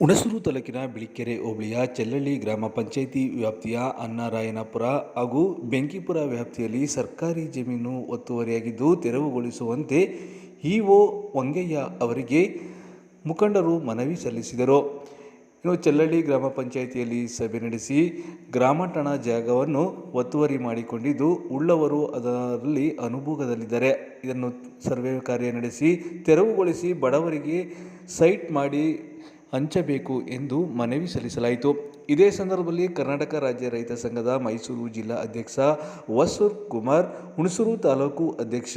ಹುಣಸೂರು ತಾಲೂಕಿನ ಬಿಳಿಕೆರೆ ಹೋಬಳಿಯ ಚೆಲ್ಲಳ್ಳಿ ಗ್ರಾಮ ಪಂಚಾಯಿತಿ ವ್ಯಾಪ್ತಿಯ ಅನ್ನಾರಾಯಣಪುರ ಹಾಗೂ ಬೆಂಕಿಪುರ ವ್ಯಾಪ್ತಿಯಲ್ಲಿ ಸರ್ಕಾರಿ ಜಮೀನು ಒತ್ತುವರಿಯಾಗಿದ್ದು ತೆರವುಗೊಳಿಸುವಂತೆ ಇಒ ವಂಗಯ್ಯ ಅವರಿಗೆ ಮುಖಂಡರು ಮನವಿ ಸಲ್ಲಿಸಿದರು. ಇನ್ನು ಚೆಲ್ಲಳ್ಳಿ ಗ್ರಾಮ ಪಂಚಾಯಿತಿಯಲ್ಲಿ ಸಭೆ ನಡೆಸಿ ಗ್ರಾಮಠಣ ಜಾಗವನ್ನು ಒತ್ತುವರಿ ಮಾಡಿಕೊಂಡಿದ್ದು ಉಳ್ಳವರು ಅದರಲ್ಲಿ ಅನುಭೋಗದಲ್ಲಿದ್ದಾರೆ. ಇದನ್ನು ಸರ್ವೆ ಕಾರ್ಯ ನಡೆಸಿ ತೆರವುಗೊಳಿಸಿ ಬಡವರಿಗೆ ಸೈಟ್ ಮಾಡಿ ಹಂಚಬೇಕು ಎಂದು ಮನವಿ ಸಲ್ಲಿಸಲಾಯಿತು. ಇದೇ ಸಂದರ್ಭದಲ್ಲಿ ಕರ್ನಾಟಕ ರಾಜ್ಯ ರೈತ ಸಂಘದ ಮೈಸೂರು ಜಿಲ್ಲಾ ಅಧ್ಯಕ್ಷ ವಸೂರ್ ಕುಮಾರ್, ಹುಣಸೂರು ತಾಲೂಕು ಅಧ್ಯಕ್ಷ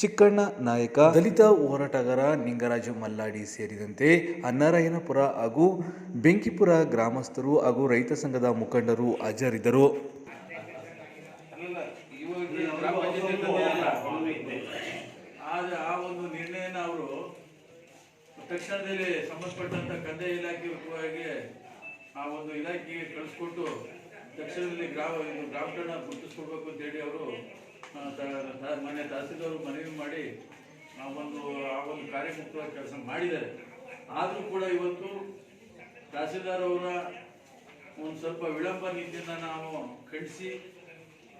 ಚಿಕ್ಕಣ್ಣ ನಾಯಕ, ದಲಿತ ಹೋರಾಟಗಾರ ನಿಂಗರಾಜು ಮಲ್ಲಾಡಿ ಸೇರಿದಂತೆ ಅನ್ನಾರಾಯಣಪುರ ಹಾಗೂ ಬೆಂಕಿಪುರ ಗ್ರಾಮಸ್ಥರು ಹಾಗೂ ರೈತ ಸಂಘದ ಮುಖಂಡರು ಹಾಜರಿದ್ದರು ಅಲ್ಲಲ್ಲ, ಇವಾಗ ಗ್ರಾಮ ಪಂಚಾಯತಿ ತಂದೆಯಲ್ಲ, ಆದ ಆ ಒಂದು ನಿರ್ಣಯನ ಅವರು ತಕ್ಷಣದಲ್ಲಿ ಸಂಬಂಧಪಟ್ಟಂತ ಕಂದಾಯ ರೂಪವಾಗಿ ಆ ಒಂದು ಇಲಾಖೆಗೆ ಕಳಿಸ್ಕೊಟ್ಟು ತಕ್ಷಣದಲ್ಲಿ ಗ್ರಾಮ, ಇದು ಗ್ರಾಮಗಳನ್ನ ಗುರುತಿಸ್ಕೊಡ್ಬೇಕು ಅಂತ ಹೇಳಿ ಅವರು ಮನೆ ತಹಸೀಲ್ದಾರ್ ಮನವಿ ಮಾಡಿ ಆ ಒಂದು ಆ ಒಂದು ಕಾರ್ಯಮುಕ್ತವಾಗಿ ಕೆಲಸ ಮಾಡಿದ್ದಾರೆ. ಆದರೂ ಕೂಡ ಇವತ್ತು ತಹಸೀಲ್ದಾರ್ ಅವರ ಒಂದು ಸ್ವಲ್ಪ ವಿಳಂಬ ನೀತಿಯನ್ನು ನಾವು ಖಂಡಿಸಿ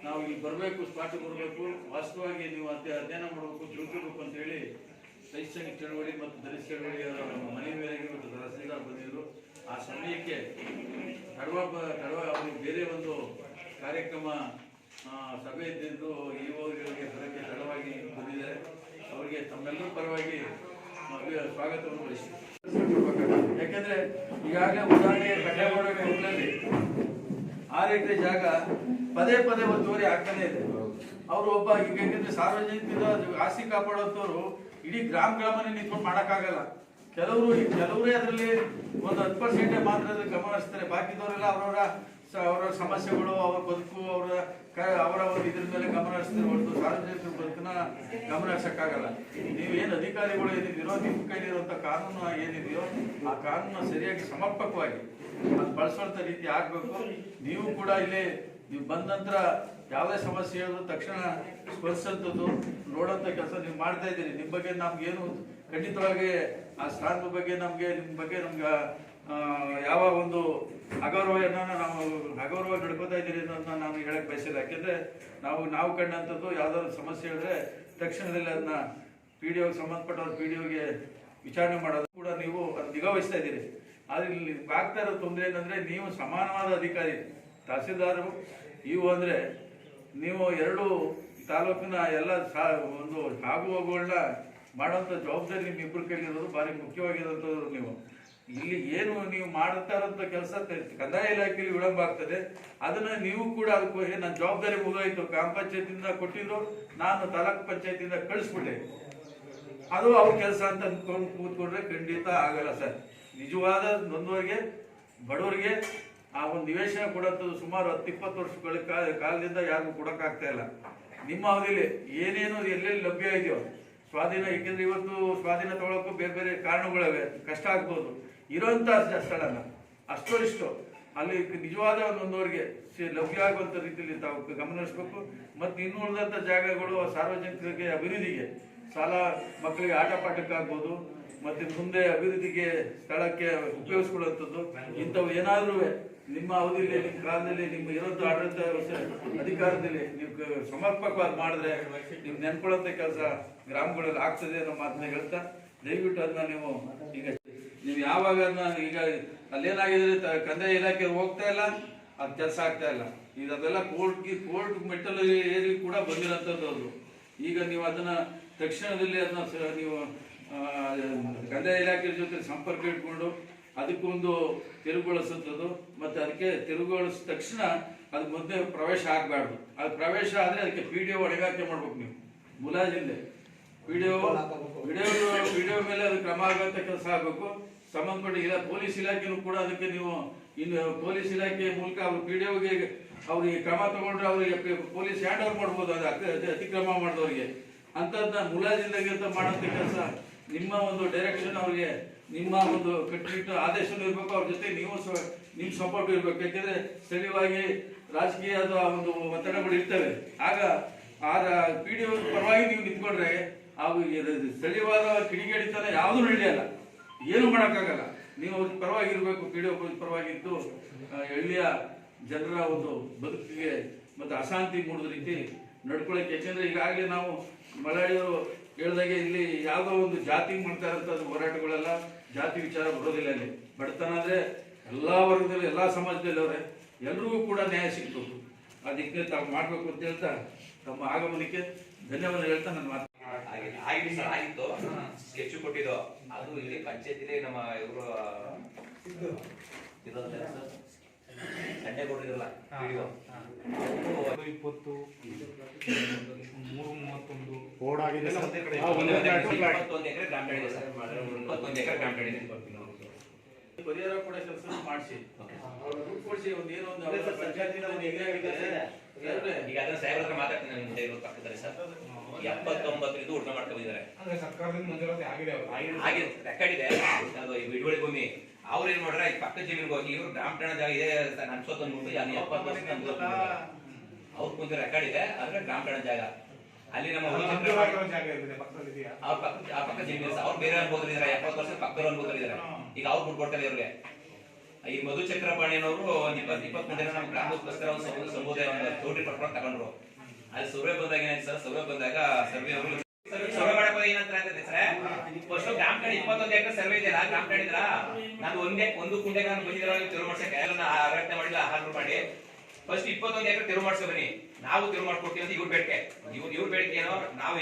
ನಾವು ಇಲ್ಲಿ ಬರಬೇಕು ಸ್ಪಾಟ್ ಬರಬೇಕು ವಾಸ್ತವವಾಗಿ ನೀವು ಅಧ್ಯ ಅಧ್ಯಯನ ಮಾಡಬೇಕು, ತಿಳ್ಕೋಬೇಕು ಅಂತ ಹೇಳಿ ಶೈಕ್ಷಣಿಕ ಚಳವಳಿ ಮತ್ತು ದಲಿತ ಚಳವಳಿಯ ಮನೆ ಮೇರೆಗೆ ಮತ್ತು ತಹಸೀಲ್ದಾರ್ ಬಂದಿದ್ರು. ಆ ಸಮಯಕ್ಕೆ ಕಡವ ಕಡವ ಅವ್ರಿಗೆ ಅವರು ಬೇರೆ ಒಂದು ಕಾರ್ಯಕ್ರಮ ಸಭೆ ಇದ್ದಿದ್ದು ಇಒಗಳಿಗೆ ಬರೋಕ್ಕೆ ತಡವಾಗಿ ಬಂದಿದ್ದಾರೆ ಅವರಿಗೆ ತಮ್ಮೆಲ್ಲರ ಪರವಾಗಿ ಸ್ವಾಗತವನ್ನು ವಹಿಸಿ ಯಾಕಂದ್ರೆ ಈಗಾಗಲೇ ಉದಾಹರಣೆಗೆ ಕಡ್ಡಾಯ ಆ ಆರು ಎಕರೆ ಜಾಗ ಪದೇ ಪದೇ ಒತ್ತುವರಿ ಆಗ್ತಾನೆ ಇದೆ. ಅವರು ಒಬ್ಬ ಈಗ ಹೆಂಗಂದ್ರೆ ಸಾರ್ವಜನಿಕರ ಆಸ್ತಿ ಕಾಪಾಡೋಂಥವ್ರು ಇಡೀ ಗ್ರಾಮ ಗ್ರಾಮನೇ ನಿಂತ್ಕೊಂಡು ಮಾಡೋಕ್ಕಾಗಲ್ಲ. ಕೆಲವರು ಕೆಲವರೇ ಅದರಲ್ಲಿ ಒಂದು ಹತ್ತು ಪರ್ಸೆಂಟ್ ಮಾತ್ರ ಗಮನ ಹರಿಸ್ತಾರೆ. ಬಾಕಿದವರೆಲ್ಲ ಅವರವರ ಅವರ ಸಮಸ್ಯೆಗಳು, ಅವರ ಬದುಕು, ಅವರ ಅವರ ಒಂದು ಇದ್ರ ಮೇಲೆ ಗಮನ ಹರಿಸ್ತಾರೆ ಹೊರತು ಸಾರ್ವಜನಿಕರ ಬದುಕನ್ನ ಗಮನ ಹರಿಸಕ್ಕಾಗಲ್ಲ. ನೀವು ಏನು ಅಧಿಕಾರಿಗಳು ಏನಿದ್ದೀರೋ, ನಿಮ್ಮ ಕೈಲಿರುವಂತ ಕಾನೂನು ಏನಿದೆಯೋ ಆ ಕಾನೂನು ಸರಿಯಾಗಿ ಸಮರ್ಪಕವಾಗಿ ಅದು ಬಳಸುವಂತ ರೀತಿ ಆಗ್ಬೇಕು. ನೀವು ಕೂಡ ಇಲ್ಲಿ ನೀವು ಬಂದ ನಂತರ ಯಾವುದೇ ಸಮಸ್ಯೆ ಹೇಳಿದ್ರು ತಕ್ಷಣ ಸ್ಪರ್ಶಂಥದ್ದು ನೋಡೋಂಥ ಕೆಲಸ ನೀವು ಮಾಡ್ತಾ ಇದ್ದೀರಿ. ನಿಮ್ಮ ಬಗ್ಗೆ ನಮ್ಗೇನು ಖಂಡಿತವಾಗಿ ಆ ಸ್ಥಾನದ ಬಗ್ಗೆ ನಮಗೆ, ನಿಮ್ಮ ಬಗ್ಗೆ ನಮ್ಗೆ ಯಾವ ಒಂದು ಅಗೌರವನ್ನ ನಾವು ಅಗೌರವ ನಡ್ಕೋತಾ ಇದ್ದೀರಿ ಅನ್ನೋದನ್ನ ನಾನು ಹೇಳಕ್ ಬಯಸಿಲ್ಲ. ಯಾಕೆಂದ್ರೆ ನಾವು ನಾವು ಕಂಡಂಥದ್ದು ಯಾವ್ದಾದ್ರು ಸಮಸ್ಯೆ ಹೇಳಿದ್ರೆ ತಕ್ಷಣದಲ್ಲಿ ಅದನ್ನ ಪಿ ಡಿ ಸಂಬಂಧಪಟ್ಟವ್ರ ಪಿ ಡಿ ವಿಚಾರಣೆ ಮಾಡೋದು ಕೂಡ ನೀವು ಅದು ನಿಗಾ ವಹಿಸ್ತಾ ಇದ್ದೀರಿ. ಆದ್ರೆ ಇಲ್ಲಿ ಆಗ್ತಾ ಇರೋ ತೊಂದರೆ ಏನಂದ್ರೆ ನೀವು ಸಮಾನವಾದ ಅಧಿಕಾರಿ ತಹಸೀಲ್ದಾರು ಇವು ಅಂದ್ರೆ ನೀವು ಎರಡು ತಾಲೂಕಿನ ಎಲ್ಲ ಸಾ- ಒಂದು ಆಗು ಹೋಗುಗಳನ್ನ ಜವಾಬ್ದಾರಿ ನಿಮ್ಮ ಇಬ್ರು ಕೈಲಿರೋದು, ಭಾರಿ ಮುಖ್ಯವಾಗಿರೋಂಥವ್ರು ನೀವು. ಇಲ್ಲಿ ಏನು ನೀವು ಮಾಡ್ತಾ ಇರೋಂಥ ಕೆಲಸ ಕಂದಾಯ ಇಲಾಖೆಯಲ್ಲಿ ವಿಳಂಬ ಆಗ್ತದೆ. ಅದನ್ನ ನೀವು ಕೂಡ ಅದಕ್ಕೆ ನನ್ನ ಜವಾಬ್ದಾರಿ ಮುಗಾಯಿತು ಗ್ರಾಮ ಪಂಚಾಯತಿಂದ ಕೊಟ್ಟಿದ್ರು, ನಾನು ತಾಲೂಕ್ ಪಂಚಾಯತಿಂದ ಕಳಿಸ್ಬಿಟ್ಟೆ. ಅದು ಅವ್ರ ಕೆಲಸ ಅಂತ ಅಂದ್ಕೊಂಡು ಕೂತ್ಕೊಂಡ್ರೆ ಖಂಡಿತ ಆಗಲ್ಲ ಸರ್. ನಿಜವಾದ ನೊಂದವರಿಗೆ, ಬಡವರಿಗೆ ಆ ಒಂದು ನಿವೇಶನ ಕೊಡೋದು ಸುಮಾರು ಹತ್ತು, ಇಪ್ಪತ್ತು ವರ್ಷಗಳ ಕಾಲದಿಂದ ಯಾರಿಗೂ ಕೊಡೋಕ್ಕಾಗ್ತಾ ಇಲ್ಲ. ನಿಮ್ಮ ಅವಧಿಯಲ್ಲಿ ಏನೇನು ಎಲ್ಲೆಲ್ಲಿ ಲಭ್ಯ ಇದೆಯೋ, ಸ್ವಾಧೀನ, ಏಕೆಂದ್ರೆ ಇವತ್ತು ಸ್ವಾಧೀನ ತಗೊಳಕ್ಕೂ ಬೇರೆ ಬೇರೆ ಕಾರಣಗಳಿವೆ, ಕಷ್ಟ ಆಗ್ಬೋದು. ಇರೋಂಥ ಸ್ಥಳನ ಅಷ್ಟೋ ಇಷ್ಟು ಅಲ್ಲಿ ನಿಜವಾದ ಒಂದೊಂದವರಿಗೆ ಲಭ್ಯ ಆಗುವಂತ ರೀತಿಯಲ್ಲಿ ತಾವು ಗಮನಿಸಬೇಕು ಮತ್ತು ಇನ್ನು ಉಳಿದಂಥ ಜಾಗಗಳು ಸಾರ್ವಜನಿಕರಿಗೆ ಅಭಿವೃದ್ಧಿಗೆ ಸಾಲ ಮಕ್ಕಳಿಗೆ ಆಟ ಪಾಠಕ್ಕಾಗ್ಬೋದು ಮತ್ತೆ ಮುಂದೆ ಅಭಿವೃದ್ಧಿಗೆ ಸ್ಥಳಕ್ಕೆ ಉಪಯೋಗಿಸ್ಕೊಳ್ಳುವಂಥದ್ದು. ಇಂಥವು ಏನಾದರೂ ನಿಮ್ಮ ಅವಧಿಯಲ್ಲಿ, ನಿಮ್ಮ ಕಾಲದಲ್ಲಿ, ನಿಮ್ಮ ಇರೋದು ಆಡಳಿತ ಅಧಿಕಾರದಲ್ಲಿ ನೀವು ಸಮರ್ಪಕವಾಗಿ ಮಾಡಿದ್ರೆ ನೀವು ನೆನ್ಕೊಳ್ಳೋಂಥ ಕೆಲಸ ಗ್ರಾಮಗಳಲ್ಲಿ ಆಗ್ತದೆ ಅನ್ನೋ ಮಾತನ್ನ ಹೇಳ್ತಾ, ದಯವಿಟ್ಟು ಅದನ್ನ ನೀವು ಈಗ, ನೀವು ಯಾವಾಗ ಈಗ ಅಲ್ಲೇನಾಗಿದೆ ಕಂದಾಯ ಇಲಾಖೆ ಹೋಗ್ತಾ ಇಲ್ಲ, ಅದು ಕೆಲಸ ಆಗ್ತಾ ಇಲ್ಲ. ಈಗ ಅದೆಲ್ಲ ಕೋರ್ಟ್ ಕೋರ್ಟ್ ಮೆಟ್ಟಲು ಏರಿ ಕೂಡ ಬಂದಿರೋಂಥದ್ದು ಅದು. ಈಗ ನೀವು ಅದನ್ನ ತಕ್ಷಣದಲ್ಲಿ ಅದನ್ನ ನೀವು ಕಂದಾಯ ಇಲಾಖೆ ಜೊತೆ ಸಂಪರ್ಕ ಇಟ್ಕೊಂಡು ಅದಕ್ಕೊಂದು ತಿರುಗುಗೊಳಿಸುತ್ತದೆ ಮತ್ತು ಅದಕ್ಕೆ ತಿರುಗುಗೊಳಿಸಿದ ತಕ್ಷಣ ಅದು ಮುಂದೆ ಪ್ರವೇಶ ಆಗಬಾರ್ದು. ಅದು ಪ್ರವೇಶ ಆದರೆ ಅದಕ್ಕೆ ಪಿ ಡಿ ಒ ಹೊಣೆಗಾರಿಕೆ ಮಾಡ್ಬೇಕು ನೀವು. ಮುಲಾಜಿಂದೆ ವಿಡಿಯೋ ಡಿ ವಿಡಿಯೋ ಮೇಲೆ ಅದು ಕ್ರಮ ಆಗುವಂಥ ಕೆಲಸ ಆಗಬೇಕು. ಸಂಬಂಧಪಟ್ಟ ಇಲ್ಲ ಪೊಲೀಸ್ ಇಲಾಖೆನೂ ಕೂಡ ಅದಕ್ಕೆ ನೀವು ಇನ್ನು ಪೊಲೀಸ್ ಇಲಾಖೆ ಮೂಲಕ ಅವ್ರ ವಿಡಿಯೋಗೆ ಅವ್ರಿಗೆ ಕ್ರಮ ತಗೊಂಡ್ರೆ ಅವರಿಗೆ ಪ- ಪೊಲೀಸ್ ಹ್ಯಾಂಡ್ ಓವರ್ ಮಾಡ್ಬೋದು, ಅದು ಅತಿಕ್ರಮ ಮಾಡಿದವ್ರಿಗೆ. ಅಂಥದ್ದು ಮುಲಾಜಿಂದಾಗಿ ಅಂತ ಮಾಡೋಂಥ ಕೆಲಸ ನಿಮ್ಮ ಒಂದು ಡೈರೆಕ್ಷನ್ ಅವರಿಗೆ, ನಿಮ್ಮ ಒಂದು ಕಟ್ಟುನಿಟ್ಟು ಆದೇಶನೂ ಇರಬೇಕು, ಅವ್ರ ಜೊತೆ ನೀವು ನಿಮ್ಮ ನಿಮ್ ಸಪೋರ್ಟ್ ಇರಬೇಕು. ಯಾಕೆಂದ್ರೆ ಸ್ಥಳೀಯವಾಗಿ ರಾಜಕೀಯದ ಒಂದು ಒತ್ತಡಗಳು ಇರ್ತವೆ. ಆಗ ಆದ ಪಿ ಡಿ ಪರವಾಗಿ ನೀವು ನಿಂತ್ಕೊಂಡ್ರೆ ಅವು ಸ್ಥಳೀಯವಾದ ಕಿಡಿಗೇಡಿತನ ಯಾವುದೂ ನಡೆಯಲ್ಲ ಏನು ಮಾಡೋಕ್ಕಾಗಲ್ಲ. ನೀವು ಅವ್ರ ಪರವಾಗಿರ್ಬೇಕು ಪಿ ಡಿ ಒ ಪರವಾಗಿ ಇದ್ದು ಹಳ್ಳಿಯ ಜನರ ಒಂದು ಬದುಕಿಗೆ ಮತ್ತು ಅಶಾಂತಿ ಮೂಡಿದ ರೀತಿ ನಡ್ಕೊಳಕ್ಕೆ. ಯಾಕೆಂದ್ರೆ ಈಗಾಗಲೇ ನಾವು ಮಲಯಾಳಿಯವರು ಹೇಳ್ದಾಗೆ ಇಲ್ಲಿ ಯಾವುದೋ ಒಂದು ಜಾತಿ ಮಾಡ್ತಾ ಇರೋಂಥದ್ದು ಹೋರಾಟಗಳೆಲ್ಲ ಜಾತಿ ವಿಚಾರ ಬರೋದಿಲ್ಲ ಅಲ್ಲಿ ಬಡತನ ಅಂದರೆ ಎಲ್ಲ ವರ್ಗದಲ್ಲಿ ಎಲ್ಲ ಸಮಾಜದಲ್ಲಿ ಅವರೇ ಎಲ್ರಿಗೂ ಕೂಡ ನ್ಯಾಯ ಸಿಗ್ಬೇಕು. ಅದಕ್ಕೆ ತಾವು ಮಾಡಬೇಕು ಅಂತ ಹೇಳ್ತಾ ತಮ್ಮ ಆಗಮನಕ್ಕೆ ಧನ್ಯವಾದ ಹೇಳ್ತಾ ನನ್ನ ಮಾತು. ಆಗಿದೆ ಆಗಿದೆ ಸರ್ ಆಗಿತ್ತು. ಸ್ಕೆಚ್ ಕೊಟ್ಟಿದ್ದು. ಅದು ಇಲ್ಲಿ ಪಂಚಾಯತಿಲಿ ನಮ್ಮ ಇವರು ಸಂಡೆ ಕೊಟ್ಟಿದ್ರಲ್ಲ ಇಪ್ಪತ್ತು. ಓಡಾಗಿದೆ ಎಲ್ಲ ಸರ್. ಒಂದೇ ಪ್ಲಾಟ್. ಪರಿಹಾರ ಕೂಡ ಕೆಲಸ ಮಾಡಿಸಿ. ಕೊಡಿಸಿ ಒಂದು ಏನೋ ಒಂದು ಅವರ ಪಂಚಾಯತಿನ ಒಂದು ಯಾವ್ದೇ? ಈಗ ಅದನ್ನ ಸಾಹೇಬ್ರ ಹತ್ರ ಮಾತಾಡ್ತೀನಿ ನಾನು ಮುಂದೆ ಇರೋದು ಪಕ್ಕದಲ್ಲಿ ಸರ್. ಎಪ್ಪತ್ತೊಂಬತ್ತರಿಂದ ಉಳ್ಮೆ ಮಾಡ್ಕೊಂಡಿದ್ದಾರೆ. ಅಂದ್ರೆ ಸರ್ಕಾರದಿಂದ ಮಂಜೂರಾತಿ ಆಗಿದೆ ಅವ್ರು. ಹಾಗೆ ರೆಕಾರ್ಡ್ ಇದೆ. ಅದು ಈ ಬಿಡುಗಡೆ ಭೂಮಿ. ಅವ್ರು ಏನ್ ಮಾಡ್ರ ಈ ಪಕ್ಕ ಜಮೀನಿಗೆ ಹೋಗಿ ಇವ್ರು ಗ್ರಾಮ ಠಾಣ ಜಾಗ ಇದೆ ಅನ್ಸೋತ್ ಅಂದ್ಬಿಟ್ಟು ಅಲ್ಲಿ ಎಪ್ಪತ್ತು ವರ್ಷ ಅವ್ರು ಕುಂತ ರೆಕಾರ್ಡ್ ಇದೆ ಆದ್ರೆ ಗ್ರಾಮ ಠಾಣ ಜಾಗ. ಅಲ್ಲಿ ನಮ್ಮ ಅವ್ರ ಪಕ್ಕ ಆ ಪಕ್ಕ ಜಮೀನು. ಅವ್ರು ಬೇರೆ ಅನ್ಬೋದ್ರಿದ್ದಾರೆ ಎಪ್ಪತ್ತು ವರ್ಷ ಪಕ್ಕದವ್ರು ಇದಾರೆ. ಈಗ ಅವ್ರು ಬಿಟ್ಕೊಡ್ತಾರೆ ಇವ್ರಿಗೆ ಈ ಮಧು ಚಕ್ರಪಾಣಿಯವರು ಇಪ್ಪತ್ತು ಇಪ್ಪತ್ತು ಮುಂದೆ ನಮ್ಮ ಗ್ರಾಮಕ್ಕೋಸ್ಕರ ಒಂದು ಸಮುದಾಯ ಒಂದು ತೋಟಿ ಪಡ್ಕೊಂಡು ತಗೊಂಡ್ರು. ಅಲ್ಲಿ ಸರ್ವೆ ಬಂದಾಗ ಏನಾಯ್ತು ಸರ್? ಸರ್ವೆ ಬಂದಾಗ ಸರ್ವೆ ಅವರು ಸರ್ವೆ ಮಾಡಕ್ ಏನಂತ ಆಗ್ತದೆ ಸರ್ ಫಸ್ಟ್ ಗ್ರಾಮ ಕಡೆ ಇಪ್ಪತ್ತೊಂದು ಎಕರೆ ಸರ್ವೆ ಇದೆಯಲ್ಲ ಗ್ರಾಮ ಠಾಣೆ ಇದ್ರ? ನಾನು ಒಂದೇ ಒಂದು ಕುಂಟೆ ನಾನು ಬಂದಿರೋ ತಿರು ಮಾಡ್ಸಕ್ಕೆ. ಎಲ್ಲ ಆರಕ್ಷಣೆ ಮಾಡಿಲ್ಲ ಆಹಾರ ಮಾಡಿ ಫಸ್ಟ್ ಇಪ್ಪತ್ತೊಂದು ಎಕರೆ ತಿರು ಮಾಡ್ಸೋ ಬನ್ನಿ. ನಾವು ತಿರು ಮಾಡ್ಕೊಡ್ತೀವಿ ಅಂತ ಇವ್ರ ಬೇಡಿಕೆ. ಇವ್ರ ಇವ್ರ ಬೇಡಿಕೆ ಏನೋ ನಾವು